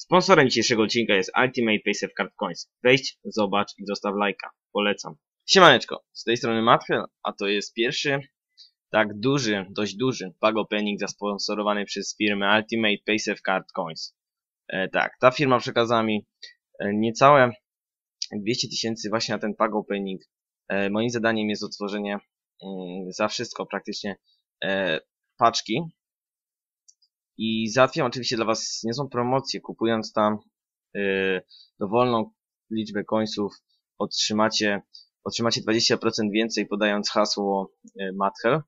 Sponsorem dzisiejszego odcinka jest Ultimate Paysafe Card Coins. Wejdź, zobacz i zostaw lajka. Polecam. Siemaneczko, z tej strony Matwel, a to jest pierwszy, tak duży, dość duży bug opening zasponsorowany przez firmę Ultimate Paysafe Card Coins. E, tak, ta firma przekazała mi e, niecałe 200 tysięcy właśnie na ten bug opening. E, moim zadaniem jest otworzenie mm, za wszystko praktycznie e, paczki i załatwiam oczywiście dla Was niezłą promocję, kupując tam yy, dowolną liczbę końców otrzymacie, otrzymacie 20% więcej podając hasło yy, Mathel.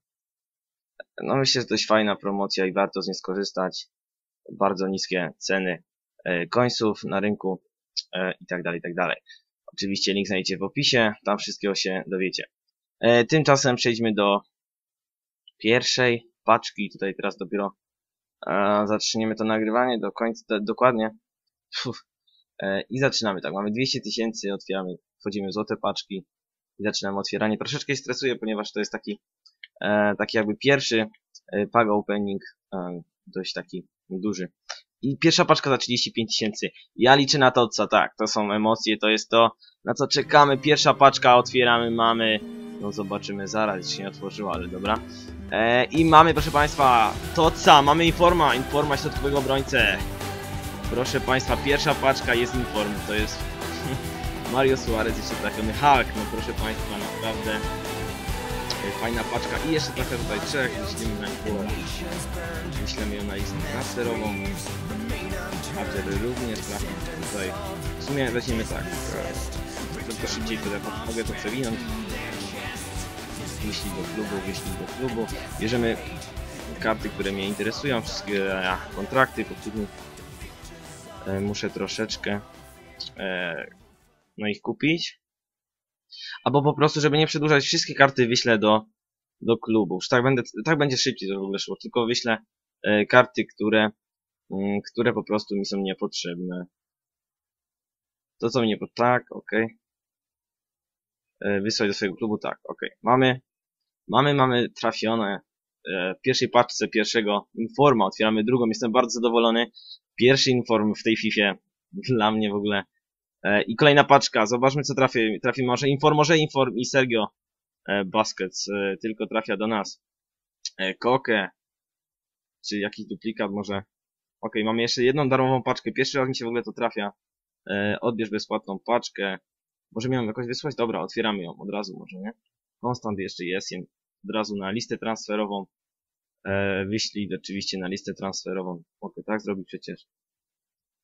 No myślę, że dość fajna promocja i warto z niej skorzystać. Bardzo niskie ceny yy, końców na rynku yy, i tak dalej, i tak dalej. Oczywiście link znajdziecie w opisie, tam wszystkiego się dowiecie. Yy, tymczasem przejdźmy do pierwszej paczki. Tutaj teraz dopiero zaczniemy to nagrywanie do końca, do, dokładnie. Uf. E, I zaczynamy tak, mamy 200 tysięcy, otwieramy, wchodzimy w złote paczki i zaczynamy otwieranie. Troszeczkę stresuję, ponieważ to jest taki, e, taki jakby pierwszy e, paga opening, e, dość taki duży. I pierwsza paczka za 35 tysięcy. Ja liczę na to, co tak, to są emocje, to jest to, na co czekamy. Pierwsza paczka, otwieramy, mamy, no zobaczymy zaraz, się nie otworzyła, ale dobra. E, I mamy, proszę Państwa, Toca, mamy Informa, Informa środkowego obrońcę. Proszę Państwa, pierwsza paczka jest Inform, to jest Mario Suarez, jeszcze trafiony Hulk, no proszę Państwa, naprawdę e, fajna paczka. I jeszcze trafia tutaj trzech, myślimy na Inform. Myślimy ją na listę transferową. Archer również trafia tutaj. W sumie weźmiemy tak, e, tylko szybciej to mogę to przewinąć wyślij do klubu, wyślij do klubu. Bierzemy karty, które mnie interesują, wszystkie e, kontrakty, po których e, muszę troszeczkę e, no ich kupić. Albo po prostu, żeby nie przedłużać, wszystkie karty wyślę do, do klubu. Już tak, będę, tak będzie szybciej to w ogóle szło, tylko wyślę e, karty, które, mm, które po prostu mi są niepotrzebne. To co mi nie... Tak, ok. Wysłać do swojego klubu, tak, ok. Mamy Mamy, mamy trafione e, w pierwszej paczce pierwszego informa, otwieramy drugą, jestem bardzo zadowolony. Pierwszy inform w tej FIFA dla mnie w ogóle. E, I kolejna paczka, zobaczmy co trafi, trafi może inform, może inform i Sergio e, Baskets tylko trafia do nas. Koke, czy jakiś duplikat może. Ok, mamy jeszcze jedną darmową paczkę, pierwszy raz mi się w ogóle to trafia. Odbierz bezpłatną paczkę. Może miałem jakoś wysłać? Dobra, otwieramy ją od razu może, nie? Konstant jeszcze jest, od razu na listę transferową. E, wyślij oczywiście na listę transferową. Mogę tak zrobić przecież.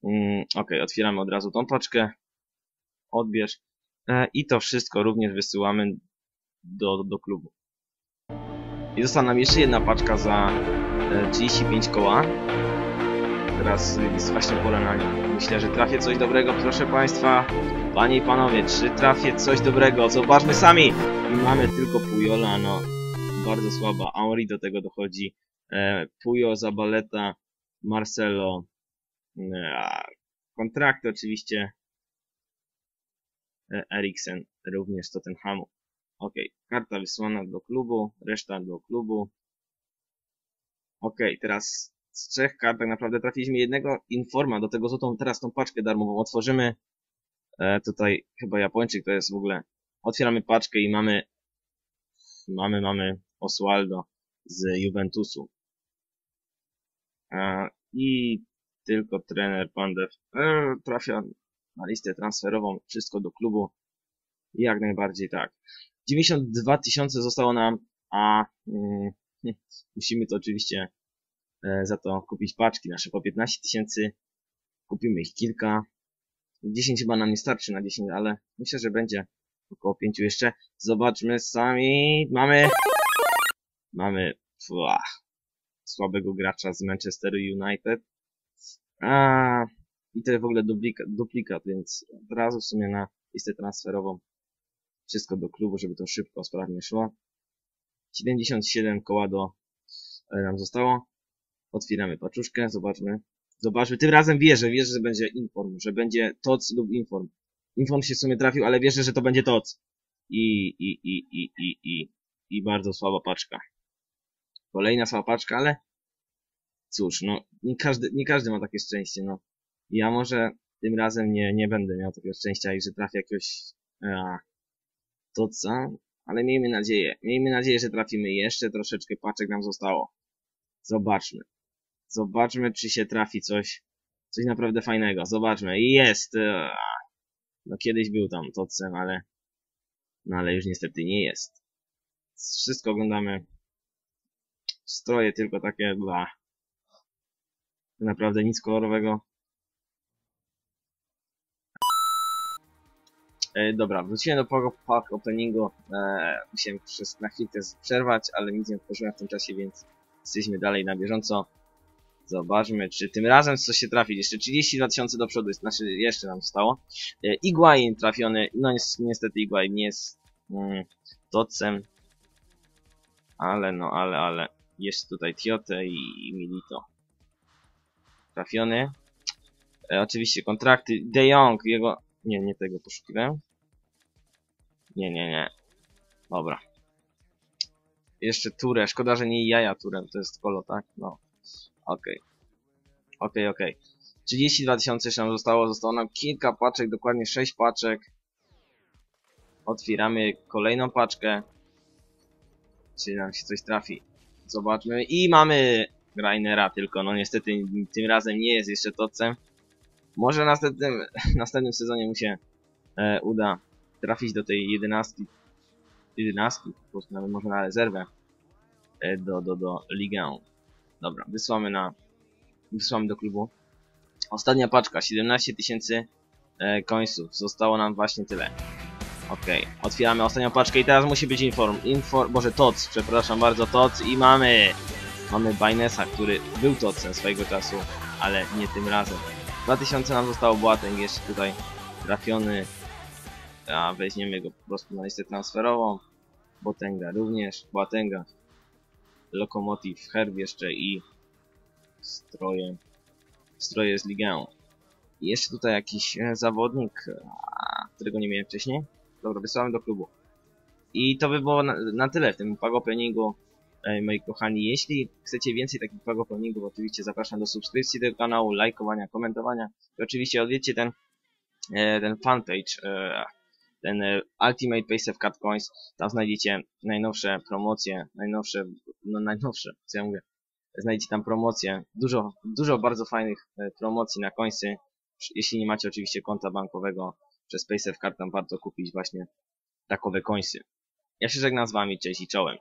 Mm, ok, otwieramy od razu tą paczkę. Odbierz. E, I to wszystko również wysyłamy do, do klubu. I została nam jeszcze jedna paczka za e, 35 koła. Teraz jest właśnie pora na nią. Myślę, że trafię coś dobrego, proszę Państwa. Panie i Panowie, czy trafię coś dobrego? Zobaczmy sami! Mamy tylko Pujola, no bardzo słaba. Henri do tego dochodzi. E, Pujo, Zabaleta, Marcelo. E, kontrakty oczywiście. E, Eriksen również Tottenhamu. Ok, karta wysłana do klubu, reszta do klubu. Ok, teraz z trzech kart tak naprawdę trafiliśmy jednego informa, do tego złotą teraz tą paczkę darmową otworzymy. E, tutaj chyba Japończyk to jest w ogóle. Otwieramy paczkę i mamy mamy, mamy Oswaldo z Juventusu. E, I tylko trener Pandev e, trafia na listę transferową, wszystko do klubu. Jak najbardziej tak. 92 tysiące zostało nam, a mm, musimy to oczywiście za to kupić paczki nasze po 15 tysięcy. Kupimy ich kilka. 10 chyba nam nie starczy na 10, ale myślę, że będzie około 5 jeszcze. Zobaczmy sami. Mamy Mamy pua, słabego gracza z Manchesteru United. A, I to w ogóle duplikat, duplikat, więc od razu w sumie na listę transferową wszystko do klubu, żeby to szybko, sprawnie szło. 77 koła do e, nam zostało. Otwieramy paczuszkę, zobaczmy. Zobaczmy, tym razem wierzę, wierzę, że będzie inform, że będzie TOC lub inform. Inform się w sumie trafił, ale wierzę, że to będzie TOC. I, i, i, i, i, i, i bardzo słaba paczka. Kolejna słaba paczka, ale cóż, no nie każdy, nie każdy ma takie szczęście, no. Ja może tym razem nie, nie będę miał takiego szczęścia i że trafię jakiegoś a, to co, ale miejmy nadzieję. Miejmy nadzieję, że trafimy jeszcze troszeczkę paczek nam zostało. Zobaczmy. Zobaczmy, czy się trafi coś, coś naprawdę fajnego. Zobaczmy. Jest. a, No kiedyś był tam Totcem, ale no ale już niestety nie jest. Wszystko oglądamy. Stroje tylko takie dla naprawdę nic kolorowego. E, dobra, wróciłem do Pogo Park Openingu. E, musiałem przez, na chwilkę przerwać, ale nic nie otworzyłem w tym czasie, więc jesteśmy dalej na bieżąco. Zobaczmy, czy tym razem coś się trafi. Jeszcze 32 tysiące do przodu, znaczy jeszcze nam zostało. E, Iguain trafiony, no ni- niestety Iguain nie jest mm, Tocem. Ale no, ale, ale. Jest tutaj Tiote i, i Milito. Trafiony. E, oczywiście kontrakty. De Jong, jego... Nie, nie tego poszukiwałem. Nie, nie, nie. Dobra. Jeszcze Ture. Szkoda, że nie jaja Turem. To jest kolo, tak? No. Okej. Okej, okej. 32 tysiące jeszcze nam zostało. Zostało nam kilka paczek, dokładnie 6 paczek. Otwieramy kolejną paczkę. Czy nam się coś trafi. Zobaczmy. I mamy Grainera, tylko no niestety tym razem nie jest jeszcze Tocem. Może w następnym, następnym sezonie mu się e, uda trafić do tej jedenastki. Jedenastki, po prostu nawet może na rezerwę. E, do, do, do Ligę. Dobra, wysłamy na... Wysłamy do klubu. Ostatnia paczka, 17 tysięcy e, końców. Zostało nam właśnie tyle. Okej, otwieramy ostatnią paczkę i teraz musi być inform, inform, boże TOC, przepraszam bardzo, TOC i mamy, mamy Bainesa, który był TOCem swojego czasu, ale nie tym razem. 2000 nam zostało Boateng jeszcze tutaj trafiony, a weźmiemy go po prostu na listę transferową, Boatenga również, Boatenga, Lokomotiv, Herb jeszcze i stroje, stroje z Ligę. Jeszcze tutaj jakiś e, zawodnik, którego nie miałem wcześniej. Dobra, wysyłamy do klubu. I to by było na, na tyle w tym pago openingu, e, moi kochani. Jeśli chcecie więcej takich pago openingów, oczywiście zapraszam do subskrypcji tego kanału, lajkowania, komentowania. I oczywiście odwiedźcie ten, e, ten fanpage, ten e, Ultimate Paysafe Card Coins. Tam znajdziecie najnowsze promocje, najnowsze, no najnowsze, co ja mówię. Znajdziecie tam promocje, dużo, dużo bardzo fajnych e, promocji na końcy. Jeśli nie macie oczywiście konta bankowego, przez Paysafe Card tam warto kupić właśnie takowe końsy. Ja się żegnam z wami, cześć i czołem.